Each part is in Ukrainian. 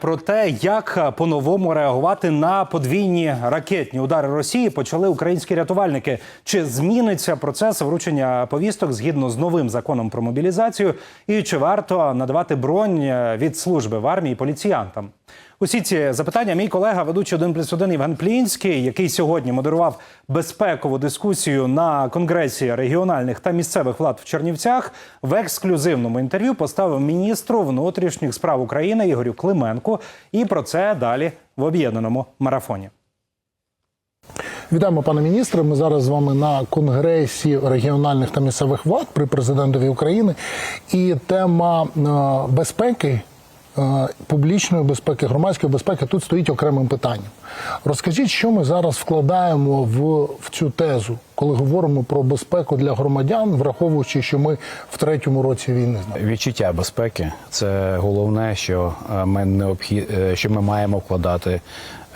Про те, як по-новому реагувати на подвійні ракетні удари Росії, почали українські рятувальники. Чи зміниться процес вручення повісток згідно з новим законом про мобілізацію? І чи варто надавати бронь від служби в армії поліціянтам? Усі ці запитання мій колега, ведучий 1 плюс 1 Євген Плінський, який сьогодні модерував безпекову дискусію на конгресі регіональних та місцевих влад в Чернівцях, в ексклюзивному інтерв'ю поставив міністру внутрішніх справ України Ігорю Клименку. І про це далі в об'єднаному марафоні. Вітаємо, пане міністре. Ми зараз з вами на конгресі регіональних та місцевих влад при президентові України. І тема е, безпеки, публічної безпеки, громадської безпеки тут стоїть окремим питанням. Розкажіть, що ми зараз вкладаємо в, в цю тезу, коли говоримо про безпеку для громадян, враховуючи, що ми в третьому році війни. Відчуття безпеки це головне, що е, ми необхід... е, що ми маємо вкладати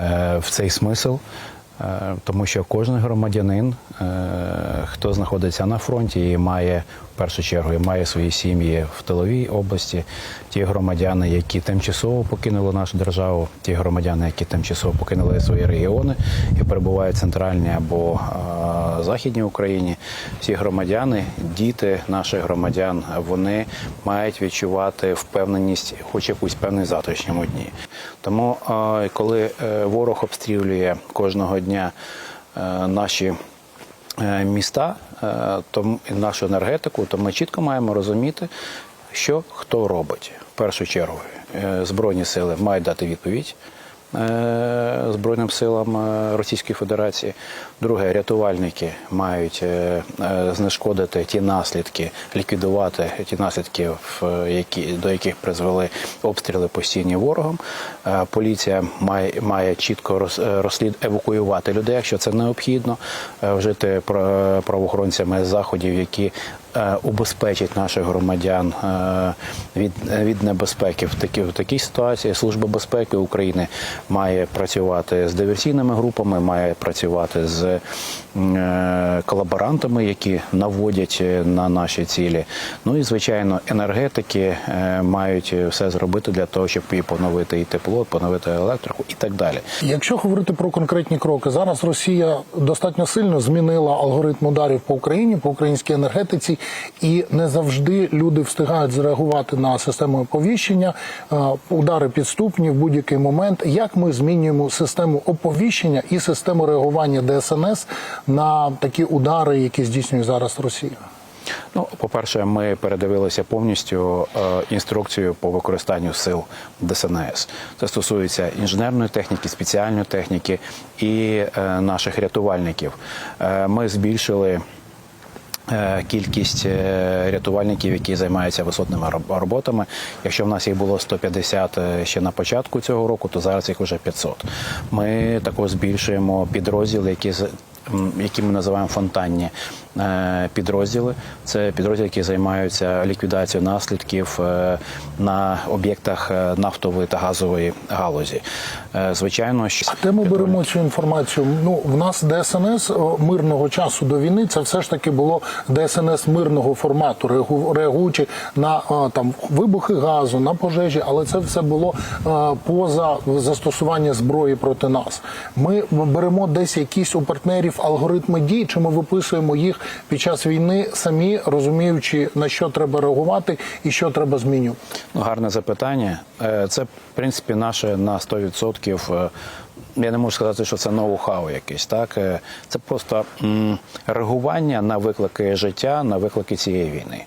е, в цей смисл, е, тому що кожен громадянин, е, хто знаходиться на фронті і має в першу чергу і має свої сім'ї в тиловій області, ті громадяни, які тимчасово покинули нашу державу, ті громадяни, які тимчасово покинули свої регіони і перебувають в центральній або західній Україні, всі громадяни, діти наших громадян, вони мають відчувати впевненість, хоч якусь певність в завтрашньому дні. Тому, коли е, ворог обстрілює кожного дня е, наші е, міста, то нашу енергетику, то ми чітко маємо розуміти, що хто робить. В першу чергу збройні сили мають дати відповідь. Е, Збройним силам е, Російської Федерації. Друге, рятувальники мають е, знешкодити ті наслідки, ліквідувати ті наслідки, до яких призвели обстріли постійні ворогом. Поліція має чітко роз- розслід евакуювати людей, якщо це необхідно, вжити правоохоронцями заходів, які убезпечить наших громадян е, від, від небезпеки в такій, в такій ситуації. Служба безпеки України має працювати з диверсійними групами, має працювати з е, колаборантами, які наводять е, на наші цілі. Ну і звичайно, енергетики е, мають все зробити для того, щоб і поновити і тепло, поновити електрику і так далі. Якщо говорити про конкретні кроки, зараз Росія достатньо сильно змінила алгоритм ударів по Україні, по українській енергетиці, і не завжди люди встигають зреагувати на систему оповіщення. Е, Удари підступні в будь-який момент. Як ми змінюємо систему оповіщення і систему реагування ДСНС на такі удари, які здійснює зараз Росія? Ну, по-перше, ми передивилися повністю е, інструкцію по використанню сил ДСНС. Це стосується інженерної техніки, спеціальної техніки і е, наших рятувальників. Ми збільшили. Е, Кількість е, рятувальників, які займаються висотними роботами. Якщо в нас їх було 150 е, ще на початку цього року, то зараз їх вже 500. Ми також збільшуємо підрозділи, які які ми називаємо фонтанні е, підрозділи. Це підрозділи, які займаються ліквідацією наслідків е, на об'єктах е, нафтової та газової галузі. Звичайно, що Де ми беремо цю інформацію? Ну в нас ДСНС мирного часу до війни це все ж таки було ДСНС мирного формату, реагу- реагуючи на там вибухи газу, на пожежі, але це все було поза застосування зброї проти нас. Ми беремо десь якісь у партнерів алгоритми дій, чи ми виписуємо їх під час війни, самі розуміючи на що треба реагувати і що треба змінювати. Ну, гарне запитання. Е, Це, в принципі, наше на 100%. е, Я не можу сказати, що це ноу-хау якийсь. Так? Е, Це просто реагування на виклики життя, на виклики цієї війни.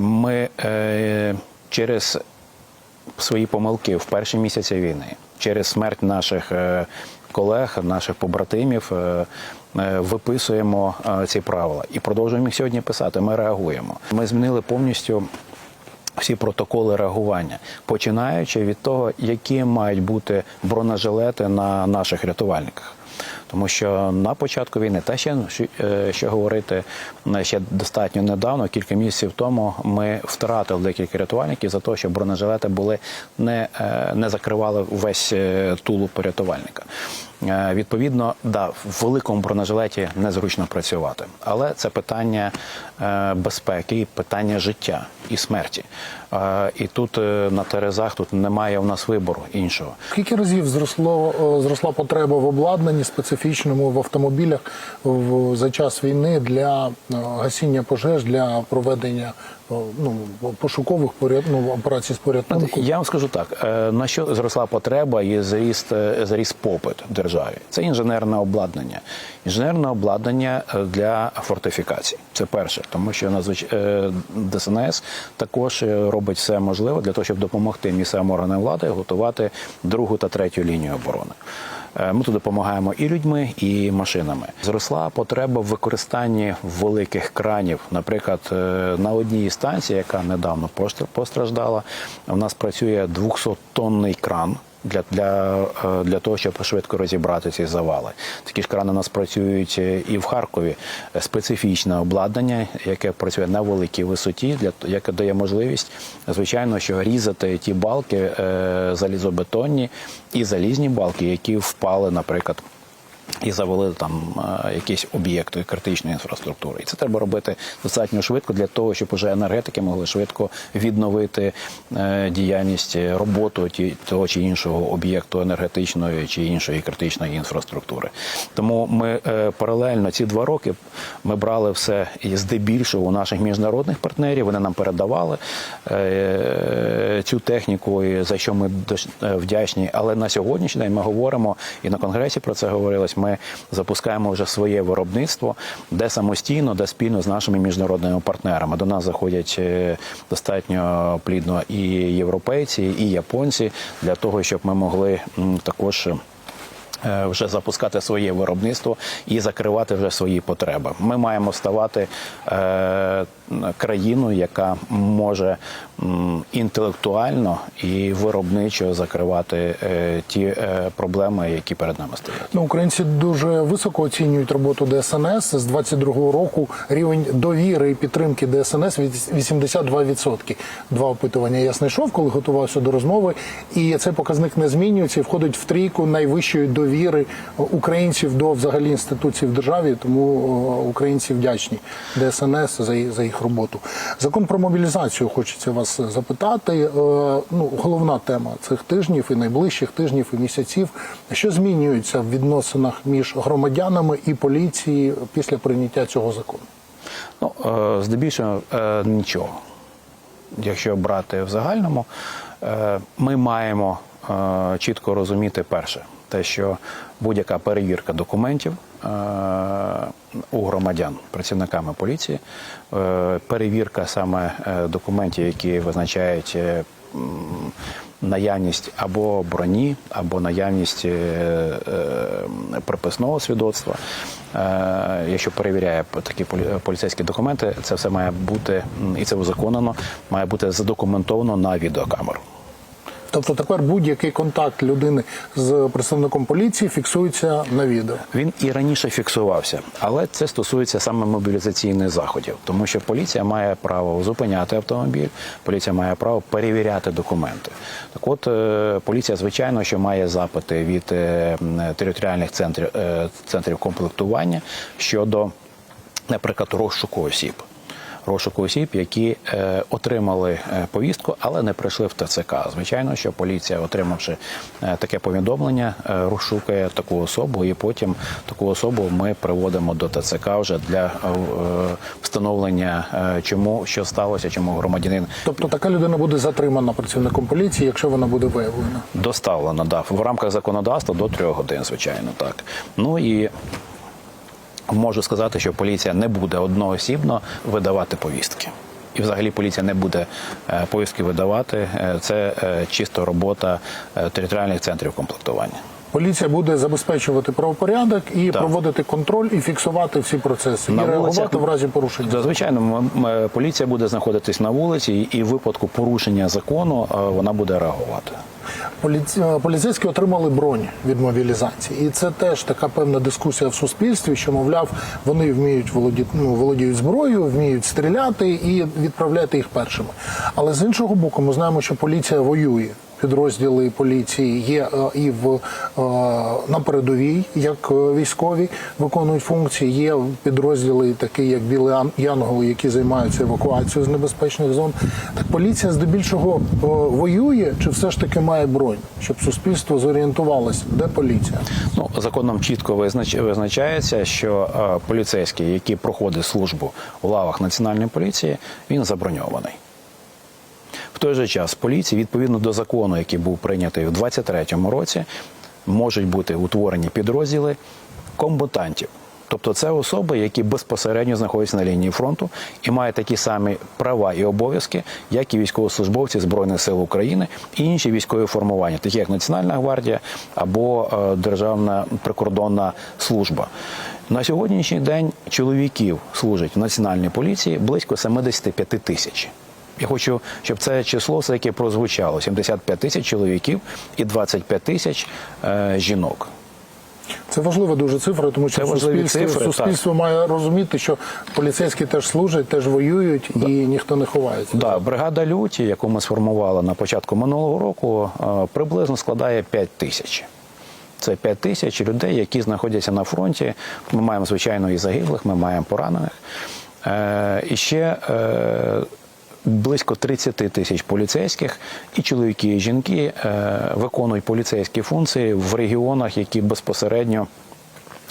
Ми через свої помилки в перші місяці війни, через смерть наших колег, наших побратимів. е, е, Виписуємо е, ці правила і продовжуємо їх сьогодні писати. Ми реагуємо. Ми змінили повністю всі протоколи реагування, починаючи від того, які мають бути бронежилети на наших рятувальниках. Тому що на початку війни, та ще е, що говорити е, ще достатньо недавно, кілька місяців тому, ми втратили декілька рятувальників за те, що бронежилети були не, е, не закривали весь е, тулуб рятувальника. Е, Відповідно, да, в великому бронежилеті незручно працювати, але це питання безпеки, питання життя і смерті. І тут е, на терезах тут немає у нас вибору іншого. Скільки разів зросло е, зросла потреба в обладнанні специфічному в автомобілях в за час війни для е, гасіння пожеж для проведення ну пошукових поряд, ну, операцій з порятунку? Я вам скажу так: е, на що зросла потреба і зріст, е, зріс попит в державі. Це інженерне обладнання. Інженерне обладнання е, для фортифікацій. Це перше, тому що надзвич... ДСНС також робить все можливе для того, щоб допомогти місцевим органам влади готувати другу та третю лінію оборони. Е, Ми тут допомагаємо і людьми, і машинами. Зросла потреба в використанні великих кранів. Наприклад, е, на одній станції, яка недавно постр- постраждала, у нас працює 200-тонний кран. Для, для, е, для того, щоб швидко розібрати ці завали. Такі ж крани у нас працюють е, і в Харкові. Специфічне обладнання, яке працює на великій висоті, для, яке дає можливість, звичайно, що різати ті балки е, залізобетонні і залізні балки, які впали, наприклад, і завалили там е, якісь об'єкти критичної інфраструктури. І це треба робити достатньо швидко для того, щоб уже енергетики могли швидко відновити е, діяльність, роботу того чи іншого об'єкту енергетичної чи іншої критичної інфраструктури. Тому ми е, паралельно ці два роки ми брали все і здебільшого у наших міжнародних партнерів. Вони нам передавали цю техніку, за що ми вдячні. Але на сьогоднішній день ми говоримо і на конгресі про це говорилось. Ми запускаємо вже своє виробництво, де самостійно, де спільно з нашими міжнародними партнерами. До нас заходять е, достатньо плідно і європейці, і японці для того, щоб ми могли також. Е, Вже запускати своє виробництво і закривати вже свої потреби. Ми маємо ставати е, країною, яка може інтелектуально і виробничо закривати е, ті проблеми, які перед нами стоять. Ну, українці дуже високо оцінюють роботу ДСНС. З 22-го року рівень довіри і підтримки ДСНС від 82%. Два опитування я знайшов, коли готувався до розмови. І цей показник не змінюється і входить в трійку найвищої довіри українців до взагалі інституцій в державі. Тому е, українці вдячні ДСНС за, за їх роботу. Закон про мобілізацію хочеться вас запитати. Е, Ну, головна тема цих тижнів і найближчих тижнів і місяців. Що змінюється в відносинах між громадянами і поліцією після прийняття цього закону? Ну, е, здебільшого нічого. Якщо брати в загальному, ми маємо чітко розуміти перше, те, що будь-яка перевірка документів е, у громадян працівниками поліції, е, перевірка саме е, документів, які визначають. Наявність або броні, або наявність приписного свідоцтва. Якщо перевіряє такі поліцейські документи, це все має бути і це узаконено, має бути задокументовано на відеокамеру. Тобто тепер будь-який контакт людини з представником поліції фіксується на відео. Він і раніше фіксувався, але це стосується саме мобілізаційних заходів, тому що поліція має право зупиняти автомобіль, поліція має право перевіряти документи. Так, от е, поліція, звичайно, що має запити від е, територіальних центрів е, центрів комплектування щодо, наприклад, розшуку осіб. Розшуку осіб, які е, отримали е, повістку, але не прийшли в ТЦК. Звичайно, що поліція, отримавши е, таке повідомлення, розшукує таку особу, і потім таку особу ми приводимо до ТЦК вже для встановлення, чому що сталося, чому громадянин Тобто така людина буде затримана працівником поліції, якщо вона буде виявлена. доставлено дав в рамках законодавства до трьох годин, звичайно, так. Ну і можу сказати, що поліція не буде одноосібно видавати повістки. І взагалі поліція не буде е, повістки видавати. Е, Це е, чисто робота територіальних центрів комплектування. Поліція буде забезпечувати правопорядок і Так. проводити контроль і фіксувати всі процеси, і На реагувати в разі порушення. Да, Звичайно, м- поліція буде знаходитись на вулиці, і в випадку порушення закону е, вона буде реагувати. Поліці... Поліцейські отримали бронь від мобілізації, і це теж така певна дискусія в суспільстві, що мовляв вони вміють володі... ну, володіють зброєю, вміють стріляти і відправляти їх першими. Але з іншого боку, ми знаємо, що поліція воює. Підрозділи поліції є е, і в е, на передовій, як е, військові виконують функції. Є підрозділи, такі як Білі Ан- Янголи, які займаються евакуацією з небезпечних зон. Так поліція здебільшого воює, чи все ж таки має бронь, щоб суспільство зорієнтувалося, де поліція? Ну, законом чітко визнач... визначається, що поліцейський, який проходить службу у лавах національної поліції, він заброньований. Той же час поліції, відповідно до закону, який був прийнятий у 23-му році, можуть бути утворені підрозділи комбатантів. Тобто це особи, які безпосередньо знаходяться на лінії фронту і мають такі самі права і обов'язки, як і військовослужбовці Збройних сил України і інші військові формування, такі як Національна гвардія або е, Державна прикордонна служба. На сьогоднішній день чоловіків служать в національній поліції близько 75 тисяч. Я хочу, щоб це число все таки прозвучало: 75 тисяч чоловіків і 25 тисяч е, жінок. Це важлива дуже цифра, тому що Це суспільство, цифри, суспільство має розуміти, що поліцейські теж служать, теж воюють і ніхто не ховається. Да, бригада люті, яку ми сформували на початку минулого року, е, приблизно складає 5 тисяч. Це 5 тисяч людей, які знаходяться на фронті. Ми маємо, звичайно, і загиблих, ми маємо поранених. Е, і ще е, близько 30 тисяч поліцейських, і чоловіки, і жінки е, виконують поліцейські функції в регіонах, які безпосередньо.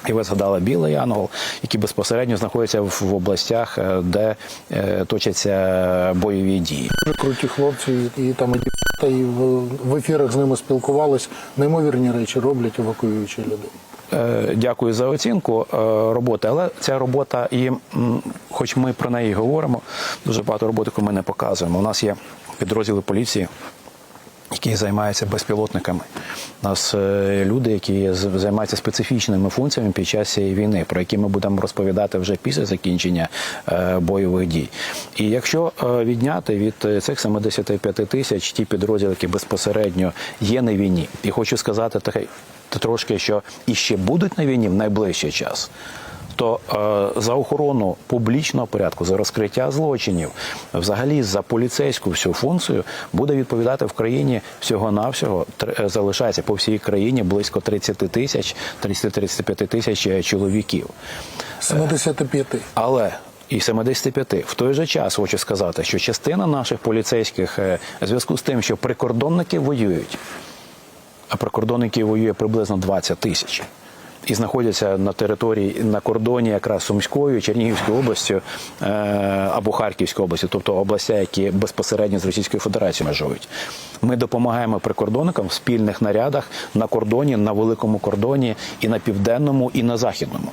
І ви згадали Білий Янгол, які безпосередньо знаходяться в областях, е, де е, точаться бойові дії. Круті хлопці, і, там і в, ефірах з ними спілкувались. Неймовірні речі роблять, евакуюючи людей. Е, Дякую за оцінку е, роботи, але ця робота і, хоч ми про неї говоримо, дуже багато роботи ми не показуємо. У нас є підрозділи поліції. Які займаються безпілотниками. У нас е, люди, які займаються специфічними функціями під час цієї війни, про які ми будемо розповідати вже після закінчення е, бойових дій. І якщо е, відняти від цих 75 тисяч ті підрозділи, які безпосередньо є на війні, і хочу сказати таке трошки, що і ще будуть на війні в найближчий час то е, за охорону публічного порядку, за розкриття злочинів, взагалі за поліцейську всю функцію буде відповідати в країні всього-навсього е, залишається по всій країні близько 30 тисяч, 30-35 тисяч е, чоловіків. 75. Але і 75. В той же час хочу сказати, що частина наших поліцейських в зв'язку з тим, що прикордонники воюють, а прикордонників воює приблизно 20 тисяч. І знаходяться на території на кордоні якраз Сумською, Чернігівською областю е, або Харківської області, тобто областя, які безпосередньо з Російською Федерацією межують. Ми допомагаємо прикордонникам в спільних нарядах на кордоні, на великому кордоні, і на південному, і на західному.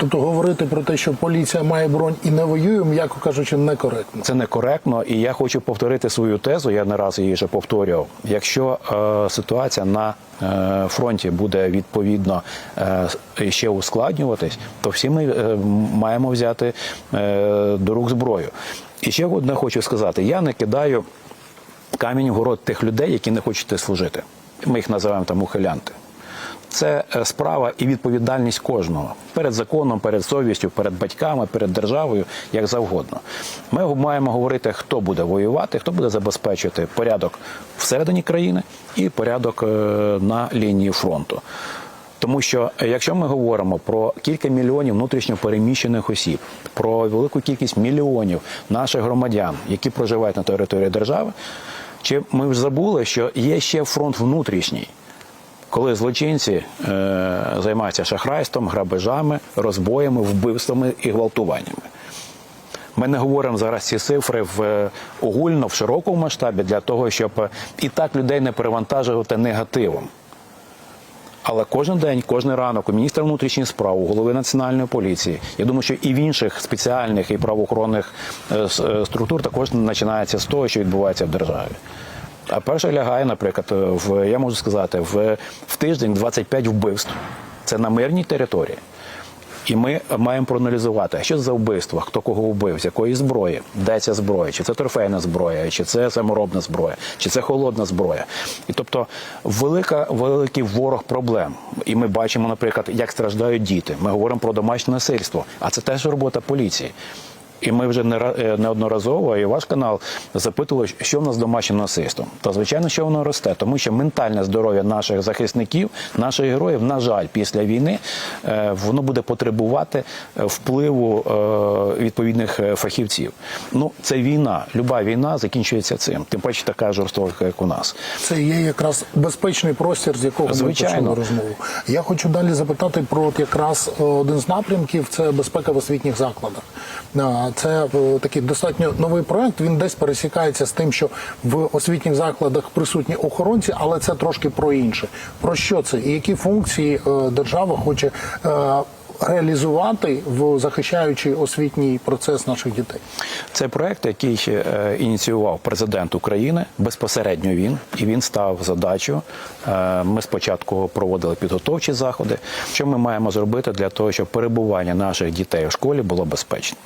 Тобто говорити про те, що поліція має бронь і не воює, м'яко кажучи, некоректно. Це некоректно, і я хочу повторити свою тезу. Я не раз її вже повторював. Якщо е, ситуація на е, фронті буде відповідно е, ще ускладнюватись, то всі ми е, маємо взяти е, до рук зброю. І ще одне хочу сказати: я не кидаю камінь в город тих людей, які не хочуть служити. Ми їх називаємо там ухилянти. Це е, справа і відповідальність кожного перед законом, перед совістю, перед батьками, перед державою, як завгодно. Ми маємо говорити, хто буде воювати, хто буде забезпечувати порядок всередині країни і порядок е, на лінії фронту. Тому що е, якщо ми говоримо про кілька мільйонів внутрішньо переміщених осіб, про велику кількість мільйонів наших громадян, які проживають на території держави, чи ми вже забули, що є ще фронт внутрішній, коли злочинці е, займаються шахрайством, грабежами, розбоями, вбивствами і гвалтуваннями. Ми не говоримо зараз ці цифри в е, огульно в широкому масштабі для того, щоб е, і так людей не перевантажувати негативом. Але кожен день, кожен ранок у міністра внутрішніх справ, у голови національної поліції, я думаю, що і в інших спеціальних і правоохоронних е, структур також починається з того, що відбувається в державі. А перше лягає, наприклад, в я можу сказати, в, в тиждень 25 вбивств. Це на мирній території. І ми маємо проаналізувати, що за вбивство, хто кого вбив, з якої зброї, де ця зброя, чи це торфейна зброя, чи це саморобна зброя, чи це холодна зброя. І тобто велика, великий ворог проблем. І ми бачимо, наприклад, як страждають діти. Ми говоримо про домашнє насильство, а це теж робота поліції. І ми вже е, неодноразово, і ваш канал запитували, що в нас з домашнім насильством. Та звичайно, що воно росте, тому що ментальне здоров'я наших захисників, наших героїв, на жаль, після війни е, воно буде потребувати е, впливу відповідних фахівців. Ну, це війна. Люба війна закінчується цим. Тим паче така жорстока, як у нас. Це є якраз безпечний простір, з якого Звичайно. ми почали розмову. Я хочу далі запитати про якраз один з напрямків це безпека в освітніх закладах. Це е, такий достатньо новий проект. Він десь пересікається з тим, що в освітніх закладах присутні охоронці, але це трошки про інше. Про що це і які функції е, держава хоче е, реалізувати в захищаючи освітній процес наших дітей? Це проект, який ініціював президент України безпосередньо він, і він став задачу. Е, ми спочатку проводили підготовчі заходи. Що ми маємо зробити для того, щоб перебування наших дітей у школі було безпечним?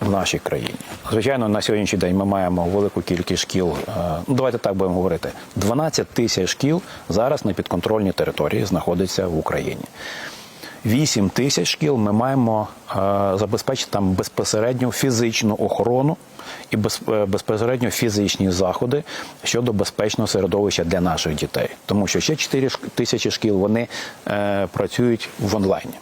В нашій країні, звичайно, на сьогоднішній день ми маємо велику кількість шкіл. е, Ну давайте так будемо говорити: 12 тисяч шкіл зараз на підконтрольній території знаходиться в Україні. 8 тисяч шкіл ми маємо е, забезпечити там безпосередньо фізичну охорону і е, безпосередньо фізичні заходи щодо безпечного середовища для наших дітей. Тому що ще 4 тисячі шкіл вони працюють в онлайні.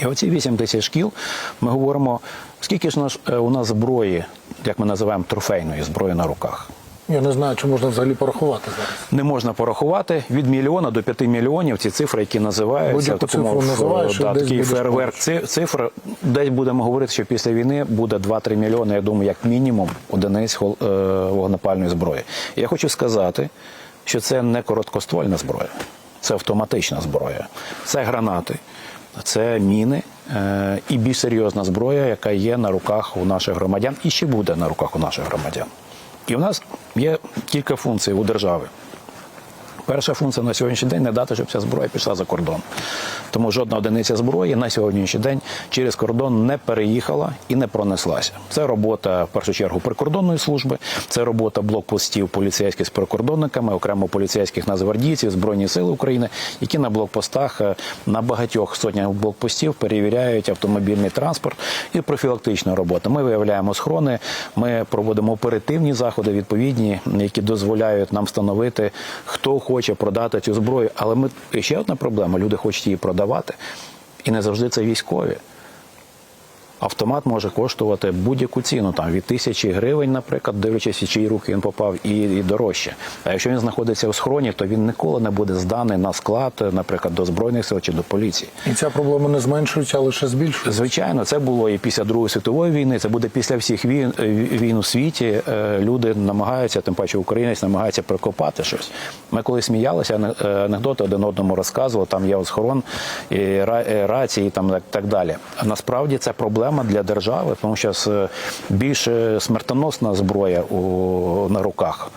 І оці 8 тисяч шкіл ми говоримо, скільки ж наш, е, у нас зброї, як ми називаємо трофейної зброї на руках. Я не знаю, чи можна взагалі порахувати зараз. Не можна порахувати від мільйона до п'яти мільйонів. Ці цифри, які називаються називаєш, да, такий фейерверк цифр. Десь будемо говорити, що після війни буде 2-3 мільйони. Я думаю, як мінімум одиниць е, вогнепальної зброї. Я хочу сказати, що це не короткоствольна зброя, це автоматична зброя, це гранати. Це міни е, і більш серйозна зброя, яка є на руках у наших громадян і ще буде на руках у наших громадян. І в нас є кілька функцій у держави. Перша функція на сьогоднішній день не дати, щоб ця зброя пішла за кордон. Тому жодна одиниця зброї на сьогоднішній день через кордон не переїхала і не пронеслася. Це робота в першу чергу прикордонної служби, це робота блокпостів поліцейських з прикордонниками, окремо поліцейських нацгвардійців, збройні сили України, які на блокпостах е, на багатьох сотнях блокпостів перевіряють автомобільний транспорт і профілактична робота. Ми виявляємо схорони, ми проводимо оперативні заходи відповідні, які дозволяють нам встановити, хто хоче продати цю зброю. Але ми ще одна проблема: люди хочуть її продавати, і не завжди це військові. Автомат може коштувати будь-яку ціну, там від тисячі гривень, наприклад, дивлячись, в чиї руки він попав, і, і дорожче. А якщо він знаходиться в схроні, то він ніколи не буде зданий на склад, наприклад, до збройних сил чи до поліції. І ця проблема не зменшується, а лише збільшується. Звичайно, це було і після Другої світової війни. Це буде після всіх війн е, війн у світі. Е, Люди намагаються, тим паче українець намагається прикопати щось. Ми коли сміялися, е, анекдоти один одному розказували. Там є схорон і ра- рації, там так, далі. Насправді це проблема для держави, тому що з- більш смертоносна зброя у, на руках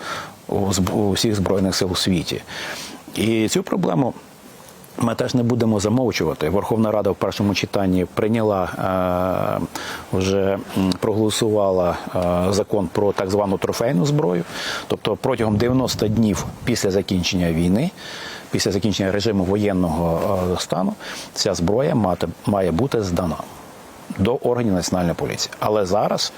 у, у всіх збройних сил у світі. І цю проблему. Ми теж не будемо замовчувати. Верховна Рада в першому читанні прийняла е, вже проголосувала е, закон про так звану трофейну зброю. Тобто протягом 90 днів після закінчення війни, після закінчення режиму воєнного е, стану, ця зброя мати, має бути здана. До органів національної поліції, але зараз,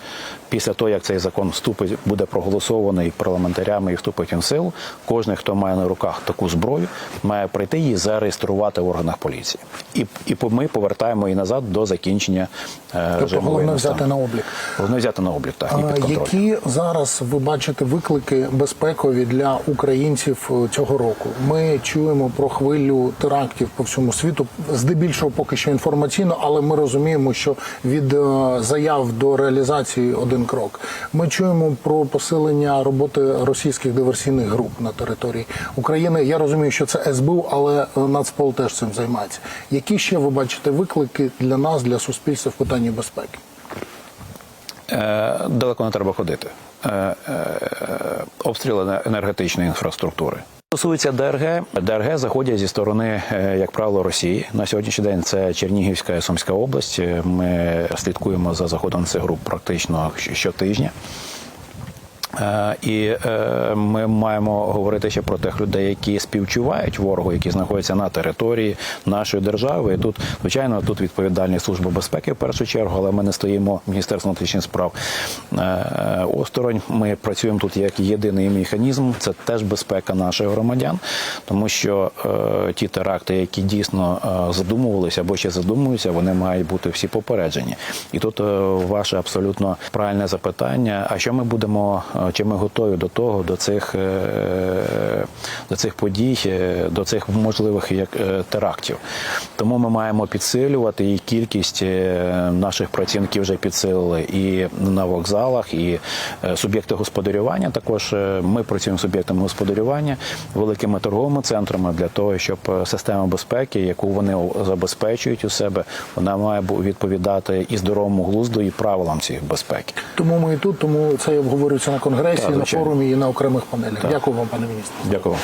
після того як цей закон вступить, буде проголосований парламентарями і вступить в силу, кожен, хто має на руках таку зброю, має прийти її зареєструвати в органах поліції, і і ми повертаємо її назад до закінчення е, Тобто режиму головне взяти на облік. Головне взяти на облік, так і під. Які зараз ви бачите виклики безпекові для українців е, цього року? Ми чуємо про хвилю терактів по всьому світу, здебільшого поки що інформаційно, але ми розуміємо, що від е, заяв до реалізації один крок. Ми чуємо про посилення роботи російських диверсійних груп на території України. Я розумію, що це СБУ, але е, Нацпол теж цим займається. Які ще ви бачите виклики для нас, для суспільства в питанні безпеки? Е, далеко не треба ходити. Е, обстріли енергетичної інфраструктури. Стосується ДРГ, ДРГ заходять зі сторони, е, як правило, Росії. На сьогоднішній день це Чернігівська і Сумська область. Ми слідкуємо за заходом цих груп практично щотижня. Е, І е, ми маємо говорити ще про тих людей, які співчувають ворогу, які знаходяться на території нашої держави. І тут, звичайно, тут відповідальність служба безпеки в першу чергу, але ми не стоїмо Міністерство внутрішніх справ е, осторонь. Ми працюємо тут як єдиний механізм. Це теж безпека наших громадян, тому що ті теракти, які дійсно задумувалися або ще задумуються, вони мають бути всі попереджені. І тут ваше абсолютно правильне запитання: а що ми будемо, чи ми готові до того, до цих, е, до цих подій, е, до цих можливих як е, терактів? Тому ми маємо підсилювати і кількість е, наших працівників вже підсилили і на вокзалах, і е, суб'єкти господарювання. Також е, ми працюємо з суб'єктами господарювання, великими торговими центрами для того, щоб е, система безпеки, яку вони забезпечують у себе, вона має відповідати і здоровому глузду, і правилам цієї безпеки. Тому ми і тут, тому це обговорюється на конгресі, Так, на форумі і на окремих панелях. Дякую вам, пане міністр. Дякую.